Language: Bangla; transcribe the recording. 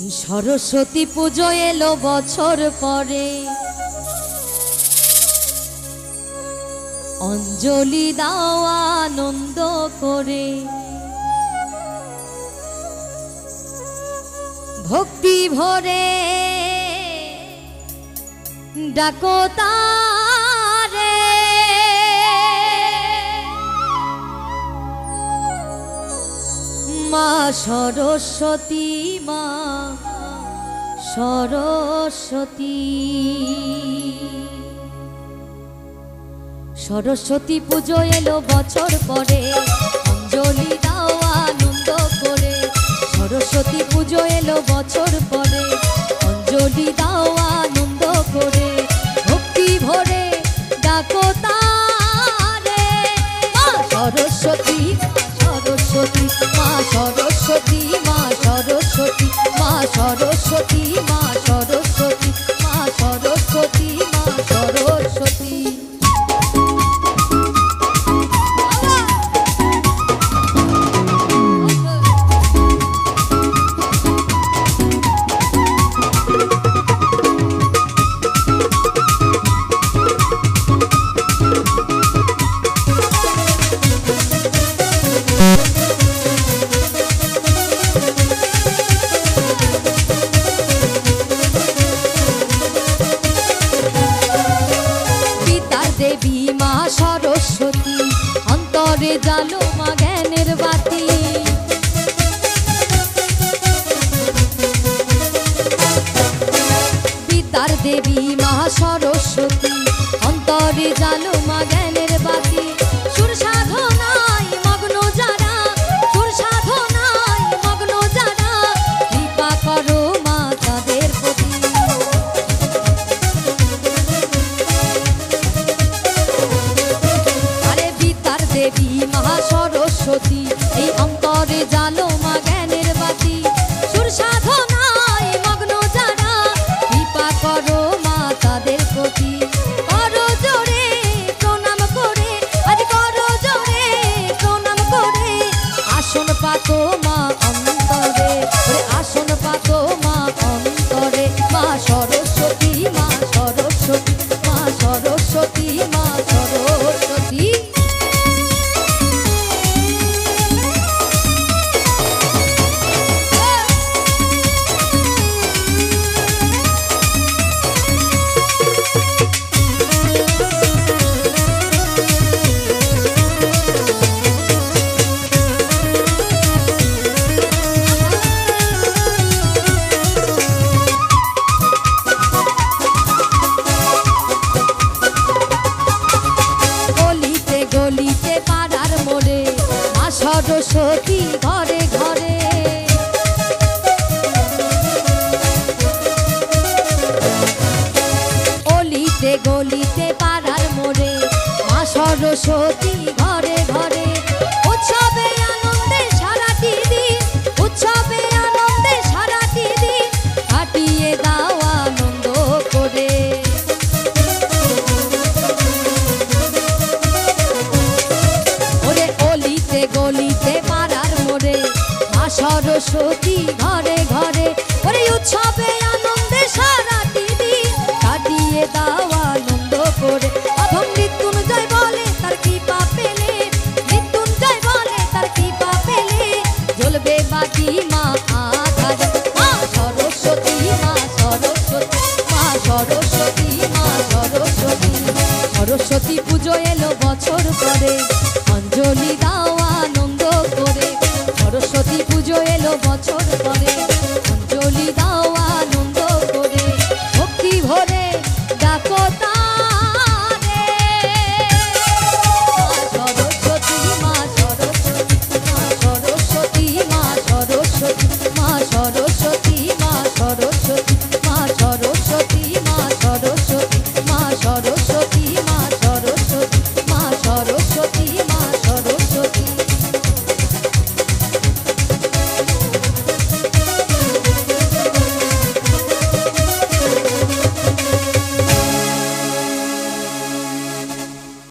সরস্বতী পুজো এলো বছর পরে। অঞ্জলি দাও আনন্দ করে। ভক্তি ভরে ডাকো মা, সরস্বতী মা, সরস্বতী। সরস্বতী পুজো এলো বছর পরে, অঞ্জলি দাও আনন্দ করে। সরস্বতী পুজো এলো বছর পরে, অঞ্জলি দাও আনন্দ করে। ভক্তি ভরে ডাকো তারে। সরস্বতী জ্ঞানের বাতি জালো মা জ্ঞানের বাতি। সুর সাধনায় মগ্ন যারা, কৃপা করো মা তাদের প্রতি। করো জোরে প্রণাম করে, আজ করো জোরে প্রণাম করে। আসন পাতো মা অন্তরে আসন পাতো ঘরে ঘরে। গলিতে পাড়ার মোড়ে মা সরস্বতী সরস্বতী ঘরে ঘরে, ওরে উৎসবে আনন্দে সারাটি দিন কাটিয়ে দাও আনন্দ করে। মা আধা মা সরস্বতী মা সরস্বতী মা সরস্বতী মা সরস্বতী। সরস্বতী পুজো এলো বছর পরে, অঞ্জলি দাও আনন্দ সরস্বতী পুজো এলো বছর পরে।